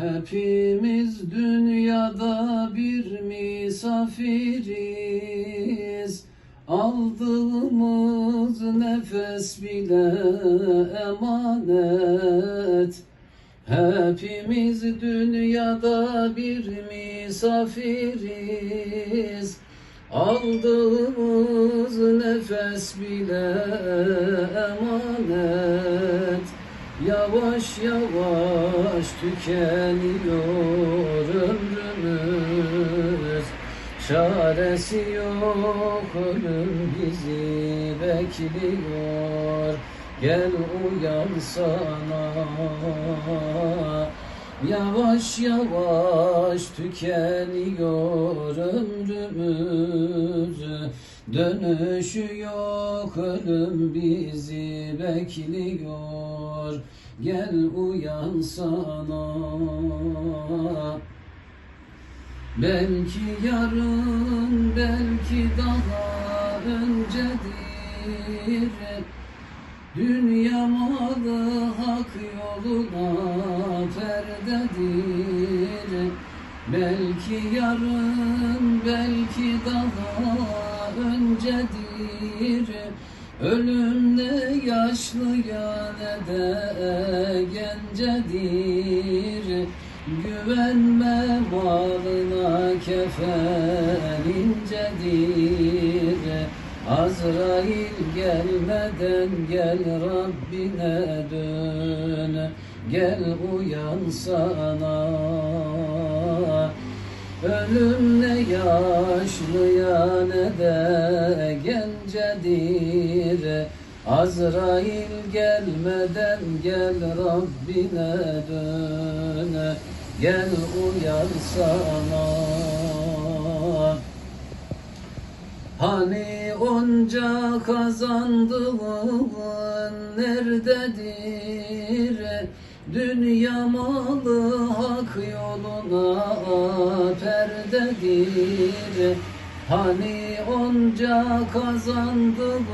Hepimiz dünyada bir misafiriz. Aldığımız nefes bile emanet. Hepimiz dünyada bir misafiriz. Aldığımız nefes bile emanet Yavaş yavaş tükeniyor ömrümüz. Çaresi yok ölüm bizi bekliyor. Gel uyansana Yavaş yavaş tükeniyor ömrümüz Dönüşü yok ölüm bizi bekliyor. Gel uyansana Belki yarın belki daha öncedir. Dünya malı hak yoluna perdedir. Belki yarın belki daha öncedir Ölüm ne yaşlıya ne de gencedir. Güvenme malına kefen incedir. Azrail gelmeden gel Rabbine dön. Gel uyansana Ölüm ne yaşlıya ne de gencedir. Azrail gelmeden gel Rabbine dön Gel uyansana Hani onca kazandığın nerededir? Dünya malı hak yoluna perdedir. Hani onca kazandığın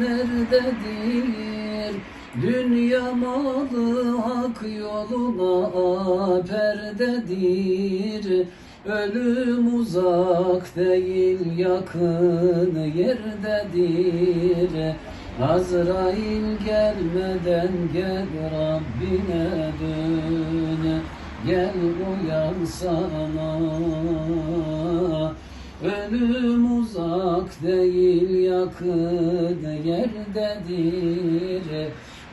nerededir? Dünya malı hak yoluna perdedir. Ölüm uzak değil yakın yerdedir Azrail gelmeden gel Rabbine dön Gel uyansana Ölüm uzak değil yakın yerdedir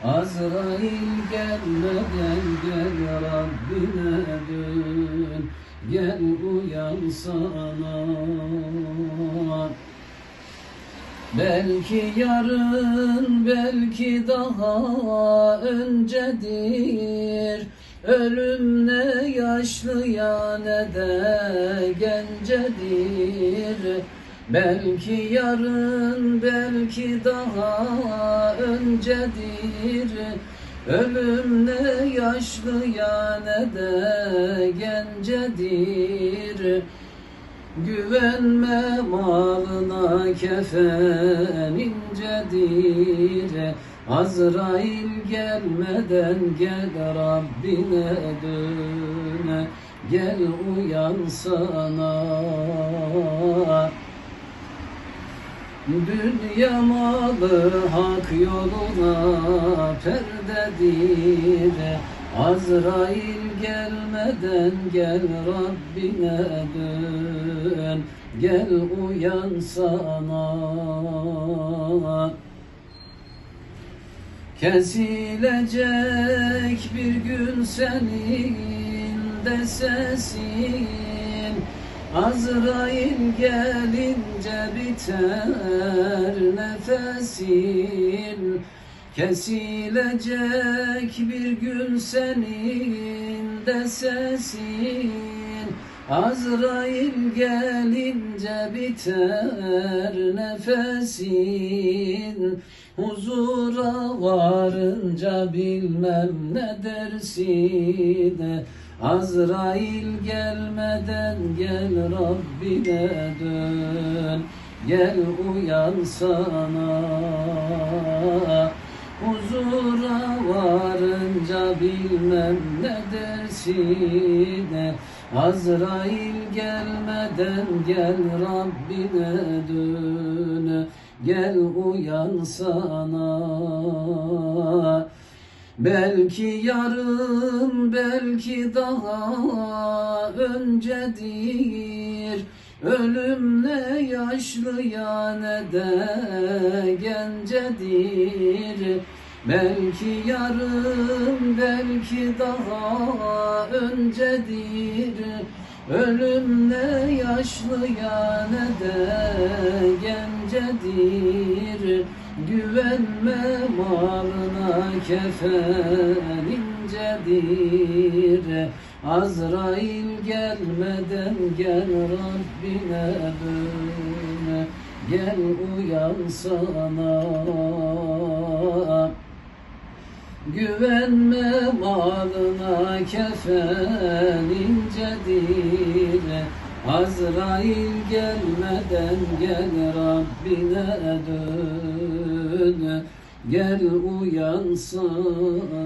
Azrail gelmeden gel Rabbine dön. Gel uyansana Belki yarın belki daha öncedir. Ölüm ne yaşlıya ne de gencedir. Belki yarın belki daha öncedir. Ölüm ne yaşlıya ne de gencedir Güvenme malına kefen incedir. Azrail gelmeden gel Rabbine dön Gel uyansana Dünya malı hak yoluna perdedir Azrail gelmeden gel Rabbine dön. Gel uyansana Kesilecek bir gün senin de sesin. Azrail gelince biter nefesin Kesilecek bir gün senin de sesin. Azrail gelince biter nefesin. Huzura varınca bilmem ne dersin. Azrail gelmeden gel Rabbine dön. Gel uyansana Huzura varınca bilmem ne dersine Azrail gelmeden gel Rabbine dön. Gel uyansana Belki yarın belki daha öncedir. Ölüm ne yaşlıya ne de gencedir. Belki yarın belki daha öncedir. Ölüm ne yaşlıya ne de gencedir Güvenme malına kefen incedir Azrail gelmeden gel Rabbine dön Gel uyansana Güvenme malına kefen incedir Azrail gelmeden gel Rabbine dön. Gel uyansana